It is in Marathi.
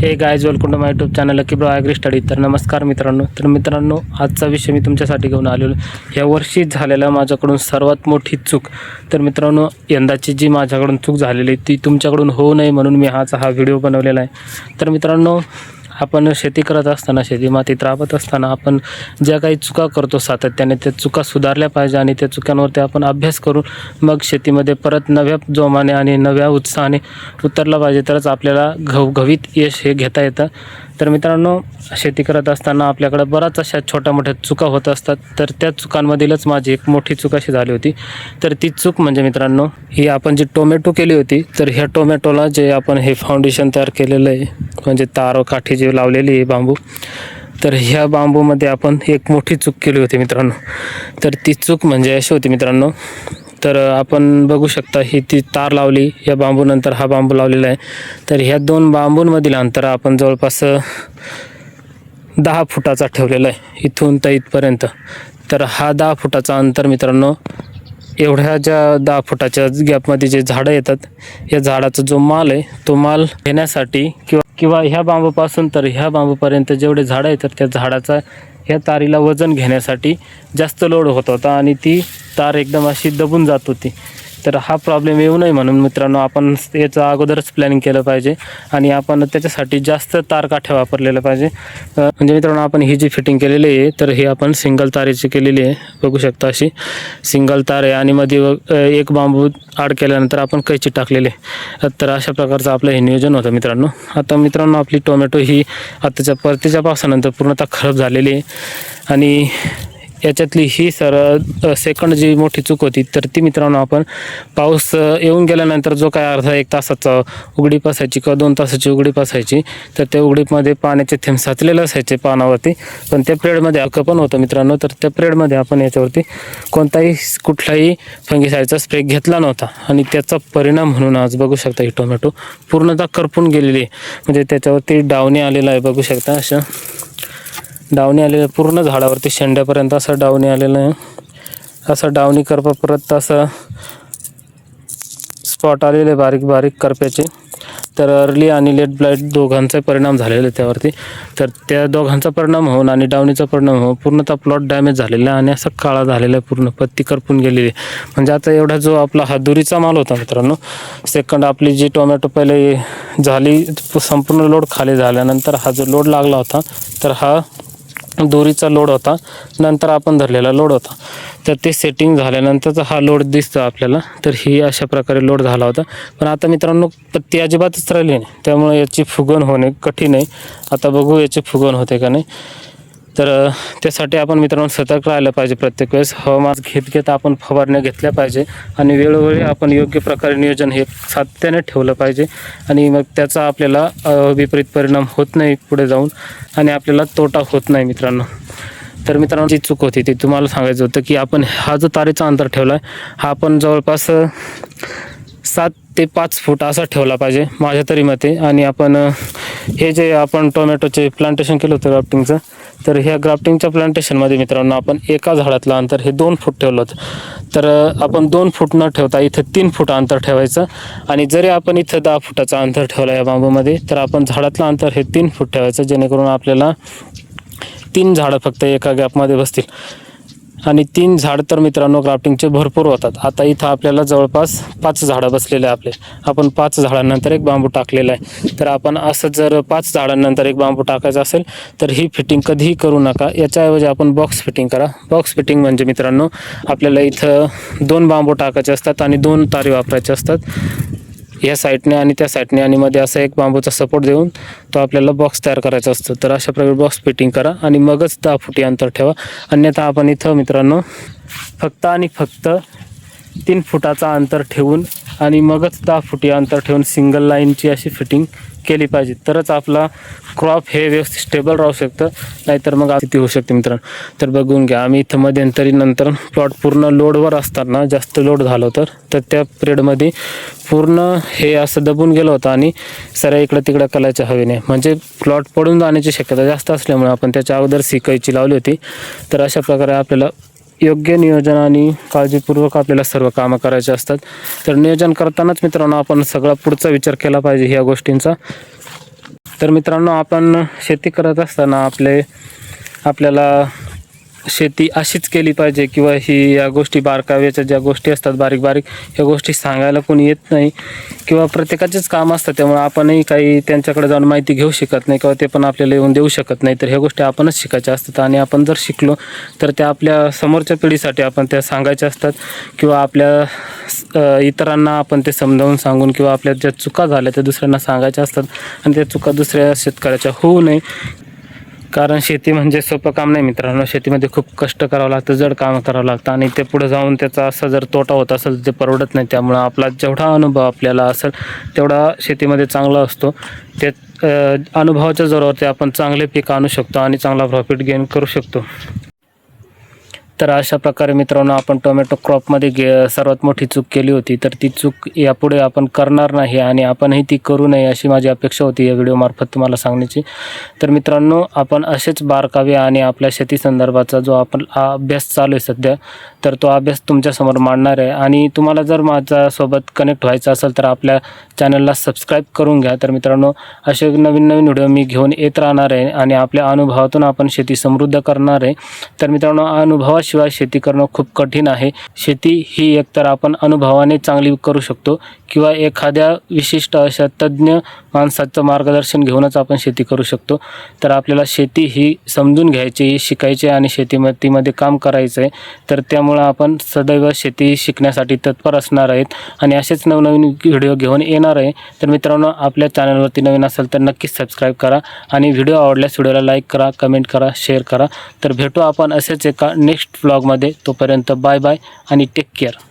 Hey guys welcome to my YouTube channel की ब्रो ॲग्री स्टडी तर नमस्कार मित्रांनो. तर मित्रांनो आजचा विषय मी तुमच्यासाठी घेऊन आलेलो या वर्षी झालेल्या माझ्याकडून सर्वात मोठी चूक तर मित्रांनो यंदाची जी माझ्याकडून चूक झालेली ती तुमच्याकडून होऊ नये म्हणून मी हाच हा व्हिडिओ बनवलेला आहे. तर मित्रांनो आपण शेती करत असताना शेती मातीत राबत असताना आपण ज्या काही चुका करतो सातत्याने त्या चुका सुधारल्या पाहिजे आणि त्या चुकांवरती आपण अभ्यास करून मग शेतीमध्ये परत नव्या जोमाने आणि नव्या उत्साहाने उतरला पाहिजे. तरच आपल्याला घवघवीत यश हे घेता येतं. तर मित्रांनो शेती करत असताना आपल्याकडं बऱ्याच अशा छोट्या मोठ्या चुका होत असतात. तर त्या चुकांमधीलच माझी एक मोठी चूक अशी झाली होती. तर ती चूक म्हणजे मित्रांनो ही आपण जी टोमॅटो केली होती तर ह्या टोमॅटोला जे आपण हे फाउंडेशन तयार केलेलं आहे म्हणजे तार काठी जी लावलेली आहे बांबू तर ह्या बांबूमध्ये आपण एक मोठी चूक केली होती मित्रांनो. तर ती चूक म्हणजे अशी होती मित्रांनो तर आपण बघू शकता ही ती तार लावली या बांबूनंतर हा बांबू लावलेला आहे. तर ह्या दोन बांबूंमधील अंतर आपण जवळपास दहा फुटाचा ठेवलेला आहे इथून तर इथपर्यंत. तर हा दहा फुटाचा अंतर मित्रांनो एवढ्या ज्या दहा फुटाच्या गॅपमध्ये जे झाडं येतात या झाडाचा जो माल आहे तो माल घेण्यासाठी किंवा किंवा ह्या बांबूपासून तर ह्या बांबूपर्यंत जेवढे झाडं येतात त्या झाडाचा ह्या तारीला वजन घेण्यासाठी जास्त लोड होत होता आणि ती तार एकदम अशी दबून जात होती. तर हा प्रॉब्लेम येऊ नये म्हणून मित्रांनो आपण याचं अगोदरच प्लॅनिंग केलं पाहिजे आणि आपण त्याच्यासाठी जास्त तार काठ्या वापरलेल्या पाहिजे. म्हणजे मित्रांनो आपण ही जी फिटिंग केलेली आहे तर ही आपण सिंगल तारेची केलेली आहे. बघू शकता अशी. सिंगल तार आहे आणि मध्ये व- एक बांबू आड केल्यानंतर आपण कैची टाकलेली आहे. तर अशा प्रकारचं आपलं हे नियोजन होतं मित्रांनो. आता मित्रांनो आपली टोमॅटो ही आताच्या परतीच्या पावसानंतर पूर्णतः खराब झालेली आहे. आणि याच्यातली ही सर सेकंड जी मोठी चूक होती तर ती मित्रांनो आपण पाऊस येऊन गेल्यानंतर जो काय अर्धा एक तासाचा उघडीप असायची किंवा दोन तासाची उघडीप असायची तर त्या उघडीपमध्ये पाण्याचे थेंब साचलेले असायचे पानावरती. पण त्या पिरियडमध्ये हक्क पण होतं मित्रांनो तर त्या पिरियडमध्ये आपण याच्यावरती कोणताही कुठलाही फंगीसाईडचा स्प्रे घेतला नव्हता. आणि त्याचा परिणाम म्हणून आज बघू शकता ही टोमॅटो पूर्णतः करपून गेलेली आहे. म्हणजे त्याच्यावरती डावणी आलेला आहे बघू शकता अशा डावणी आलेलं पूर्ण झाडावरती शेंड्यापर्यंत असं डावणी आलेलं आहे. असं डावणी करपा परत असं स्पॉट आलेले बारीक बारीक करप्याचे. तर अर्ली आणि लेट ब्लाईट दोघांचा परिणाम झालेला आहे त्यावरती. तर त्या दोघांचा परिणाम होऊन आणि डावणीचा परिणाम होऊन पूर्णतः प्लॉट डॅमेज झालेला आहे आणि असा काळा झालेला आहे पूर्ण. पत्ती करपून गेलेली आहे. म्हणजे आता एवढा जो आपला हादुरीचा माल होता मित्रांनो सेकंड आपली जी टोमॅटो पहिले झाली संपूर्ण लोड खाली झाल्यानंतर हा जो लोड लागला होता तर हा दोरीचा लोड होता नंतर आपण धरलेला लोड होता. तर ते सेटिंग झाल्यानंतरचा हा लोड दिसतो आपल्याला. तर ही अशा प्रकारे लोड झाला होता. पण आता मित्रांनो पत्ती अजिबातच राहिली नाही. त्यामुळे याची फुगवण होणे कठीण आहे. आता बघू याची फुगवण होते का नाही. तर त्यासाठी आपण मित्रांनो सतर्क राहिलं पाहिजे प्रत्येक वेळेस. हवामान घेत घेत आपण फवारण्या घेतल्या पाहिजे आणि वेळोवेळी आपण योग्य प्रकारे नियोजन हे सातत्याने ठेवलं पाहिजे आणि मग त्याचा आपल्याला विपरीत परिणाम होत नाही पुढे जाऊन आणि आपल्याला तोटा होत नाही मित्रांनो. तर मित्रांनो जी चूक होती ती तुम्हाला सांगायचं होतं की आपण हा जो तारेचा अंतर ठेवला आहे हा आपण जवळपास सात ते पाच फूट असा ठेवला पाहिजे माझ्या तरी मते. आणि आपण हे जे आपण टोमॅटोचे प्लांटेशन केलं होतं ग्राफ्टिंगचं तर ह्या ग्राफ्टिंगच्या प्लांटेशनमध्ये मित्रांनो आपण एका झाडातलं अंतर हे दोन फूट ठेवलं होतं. तर आपण दोन फूट न ठेवता इथं तीन फूट अंतर ठेवायचं. आणि जरी आपण इथं दहा फुटाचं अंतर ठेवलं या बांबूमध्ये तर आपण झाडातलं अंतर हे तीन फूट ठेवायचं जेणेकरून आपल्याला तीन झाडं फक्त एका गॅपमध्ये बसतील. आणि तीन झाड तर मित्रांनो क्राफ्टिंगचे भरपूर होतात. आता इथं आपल्याला जवळपास पाच झाडं बसलेले आहे आपले. आपण पाच झाडांनंतर एक बांबू टाकलेला आहे. तर आपण असं जर पाच झाडांनंतर एक बांबू टाकायचा असेल तर ही फिटिंग कधीही करू नका. याच्याऐवजी आपण बॉक्स फिटिंग करा. बॉक्स फिटिंग म्हणजे मित्रांनो आपल्याला इथं दोन बांबू टाकायचे असतात आणि दोन तारे वापरायचे असतात. या साईडने आणि त्या साईडने आणि मध्ये असा एक बांबूचा सपोर्ट देऊन तो आपल्याला बॉक्स तयार करायचा असतो. तर अशा प्रकारे बॉक्स फिटिंग करा आणि मगच दहा फुटी अंतर ठेवा. अन्यथा आपण इथं मित्रांनो फक्त आणि फक्त तीन फुटाचा अंतर ठेवून आणि मगच दहा फुटी अंतर ठेवून सिंगल लाईनची अशी फिटिंग केली पाहिजे. तरच आपला क्रॉप हे व्यवस्थित स्टेबल राहू शकतं. नाहीतर मग किती होऊ शकते मित्रांनो. तर बघून घ्या आम्ही इथं मध्यंतरी नंतर प्लॉट पूर्ण लोडवर असताना जास्त लोड झालं तर तर त्या पिरियडमध्ये पूर्ण हे असं दबून गेलं होतं आणि सऱ्या इकडं तिकडं कलायच्या हवेने. म्हणजे प्लॉट पडून जाण्याची शक्यता जास्त असल्यामुळे आपण त्याच्या अगोदर सिकायची लावली होती. तर अशा प्रकारे आपल्याला योग्य नियोजन आणि काळजीपूर्वक आपल्याला सर्व कामं करायचे असतात. तर नियोजन करतानाच मित्रांनो आपण सगळा पुढचा विचार केला पाहिजे ह्या गोष्टींचा. तर मित्रांनो आपण शेती करत असताना आपले आपल्याला शेती अशीच केली पाहिजे किंवा ही या गोष्टी बारकाव्याच्या ज्या गोष्टी असतात बारीक बारीक ह्या गोष्टी सांगायला कोणी येत नाही किंवा प्रत्येकाचेच काम असतं त्यामुळे आपणही काही त्यांच्याकडे जाऊन माहिती घेऊ शकत नाही किंवा ते पण आपल्याला येऊन देऊ शकत नाही. तर ह्या गोष्टी आपणच शिकायच्या असतात आणि आपण जर शिकलो तर त्या आपल्या समोरच्या पिढीसाठी आपण त्या सांगायच्या असतात किंवा आपल्या इतरांना आपण ते समजावून सांगून किंवा आपल्या ज्या चुका झाल्या त्या दुसऱ्यांना सांगायच्या असतात आणि त्या चुका दुसऱ्या शेतकऱ्याच्या होऊ नये. कारण शेती म्हणजे सोपं काम नाही मित्रांनो. शेतीमध्ये खूप कष्ट करावं लागतं जड काम करावं लागतं आणि ते पुढे जाऊन त्याचा असा जर तोटा होत असेल तर ते परवडत नाही. त्यामुळं आपला जेवढा अनुभव आपल्याला असेल तेवढा शेतीमध्ये चांगला असतो. ते अनुभवाच्या जोरावरती आपण चांगले पीक आणू शकतो आणि चांगला प्रॉफिट गेन करू शकतो. तर अशा प्रकारे मित्रांनो आपण टोमॅटो क्रॉपमध्ये गे सर्वात मोठी चूक केली होती. तर ती चूक यापुढे आपण करणार नाही आणि आपणही ती करू नये अशी माझी अपेक्षा होती या व्हिडिओमार्फत तुम्हाला सांगण्याची. तर मित्रांनो आपण असेच बारकावे आणि आपल्या शेती संदर्भाचा जो आपण अभ्यास चालू आहे सध्या तर तो अभ्यास तुमच्यासमोर मांडणार आहे. आणि तुम्हाला जर माझ्यासोबत कनेक्ट व्हायचं असेल तर आपल्या चॅनलला सबस्क्राईब करून घ्या. तर मित्रांनो असे नवीन नवीन व्हिडिओ मी घेऊन येत राहणार आहे आणि आपल्या अनुभवातून आपण शेती समृद्ध करणार आहे. तर मित्रांनो अनुभवाशी शिवाय शेती करणं खूप कठीण आहे. शेती ही एकतर आपण अनुभवाने चांगली करू शकतो किंवा एखाद्या विशिष्ट अशा तज्ज्ञ माणसाचं मार्गदर्शन घेऊनच आपण शेती करू शकतो. तर आपल्याला शेती ही समजून घ्यायची शिकायची आणि शेतीमध्ये काम करायचं आहे तर त्यामुळं आपण सदैव शेती शिकण्यासाठी तत्पर असणार आहेत. आणि असेच नवनवीन व्हिडिओ घेऊन येणार आहे. तर मित्रांनो आपल्या चॅनलवरती नवीन असेल तर नक्कीच सबस्क्राईब करा आणि व्हिडिओ आवडल्यास व्हिडिओला लाईक करा कमेंट करा शेअर करा. तर भेटू आपण असेच एका नेक्स्ट व्लॉगमध्ये तोपर्यंत बाय बाय आणि टेक केअर